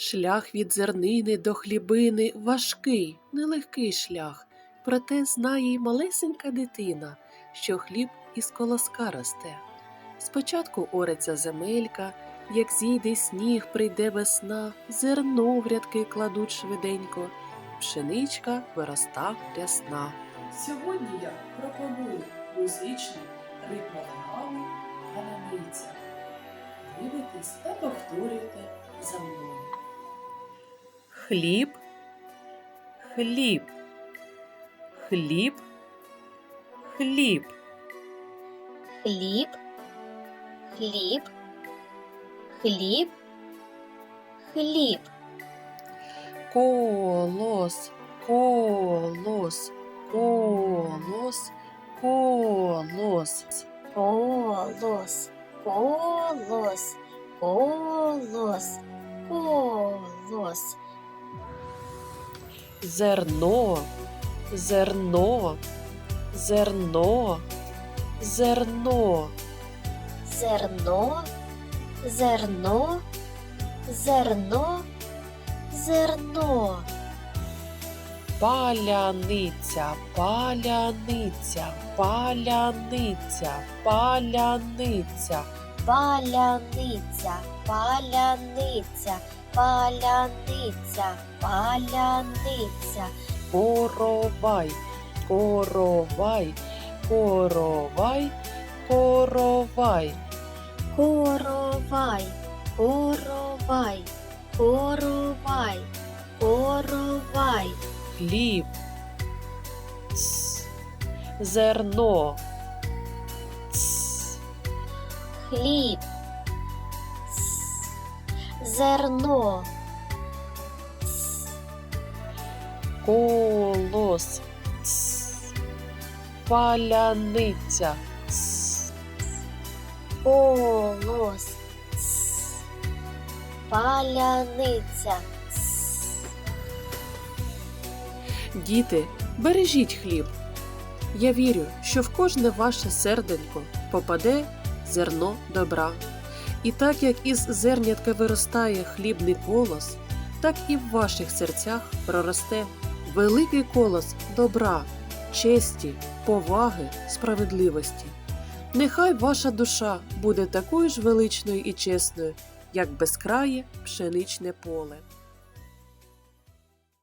Шлях від зернини до хлібини важкий, нелегкий шлях. Проте знає й малесенька дитина, що хліб із колоска росте. Спочатку ореться земелька, як зійде сніг, прийде весна, зерно в рядки кладуть швиденько, пшеничка вироста рясна. Сьогодні я пропоную музичний ритм паляниця. Дивитесь та повторюйте за мною. Хліб, хліб, хліб, хліб, хліб, хліб, хліб, хліб, колос, колос, колос, колос. колос, колос, колос, колос, Зерно, зерно, зерно, зерно, зерно, зерно, зерно, зерно, паляниця, паляниця, паляниця, паляниця, паляниця, паляниця, паляниця, паляниця, коровай, коровай, коровай, коровай, коровай, коровай, коровай, коровай, хліб, зерно, хліб. Зерно, колос, паляниця, колос, паляниця. Діти, бережіть хліб. Я вірю, що в кожне ваше серденько попаде зерно добра. І так як із зернятка виростає хлібний колос, так і в ваших серцях проросте великий колос добра, честі, поваги, справедливості. Нехай ваша душа буде такою ж величною і чесною, як безкрає пшеничне поле.